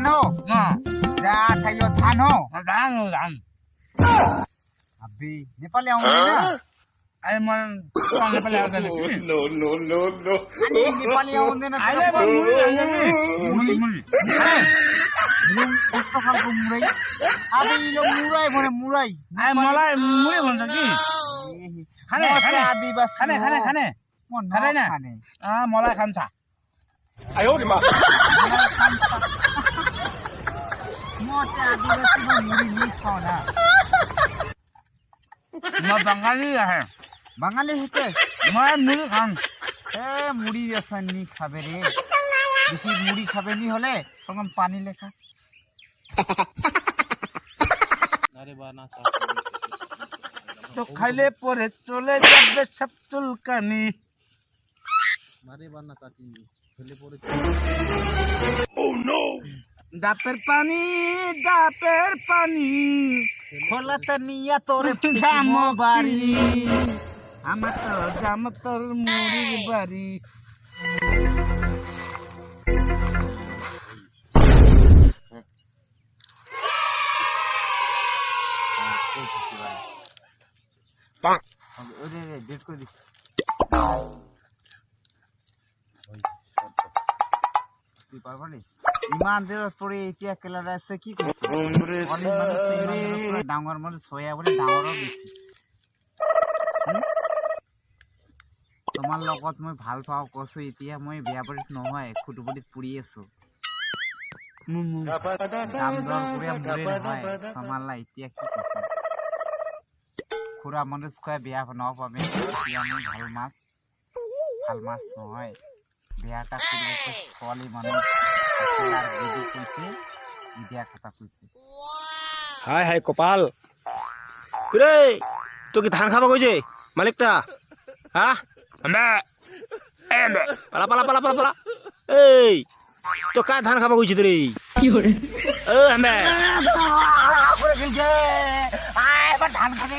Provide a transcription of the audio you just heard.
જાનો જા થયો खालको मुरै। अब यो मुरै भने मुरै। मलाई मुरै भन्छ कि? खाने खाने। खाने खाने मलाई खान्छ। মই বাঙালি আহে। বাঙালি হেতে মই মুড়ি খাম। এ মুড়ি আসান নি খাবে রে। বেশি মুড়ি খাবে নি হলে তখন পানি লেখা। তো খাইলে পরে চলে যাবে সব চুলকানি। ডাপের পানি ডাপের পানি। খোলাতে নিয়া তোরে জাম বাড়ি। আমার তো জাম তোর মুড়ির বাড়ি। ওরে রে ডেট করে দিস। তুই পারবা নি? ইমান দের তোরে এতিয়া কেলার আছে কি ডাঙর মানুষ হইয়া বলে ডাঙরও দিছি তোমাৰ লগত মই ভালো পাওঁ কৈছো এতিয়া মই বেয়া বাৰীত নহয়, খুটুবুলিত পুৰি আছো। দাম দৰ খুৰা মানুষ কয়, বেয়া নপাবে এতিয়া মই ভালো মাছ। ভালো মাছ নহয়। বেয়া এটা কৰিব ছোৱালী মানুহ। হাই হাই কপাল। রে তো কি ধান খাবা কইছে মালিকটা? হ্যাঁ পালা পালা পালা পালা পালা। এই তো কা ধান খাবা কইছে রে ও আম্বে ধান খাবে।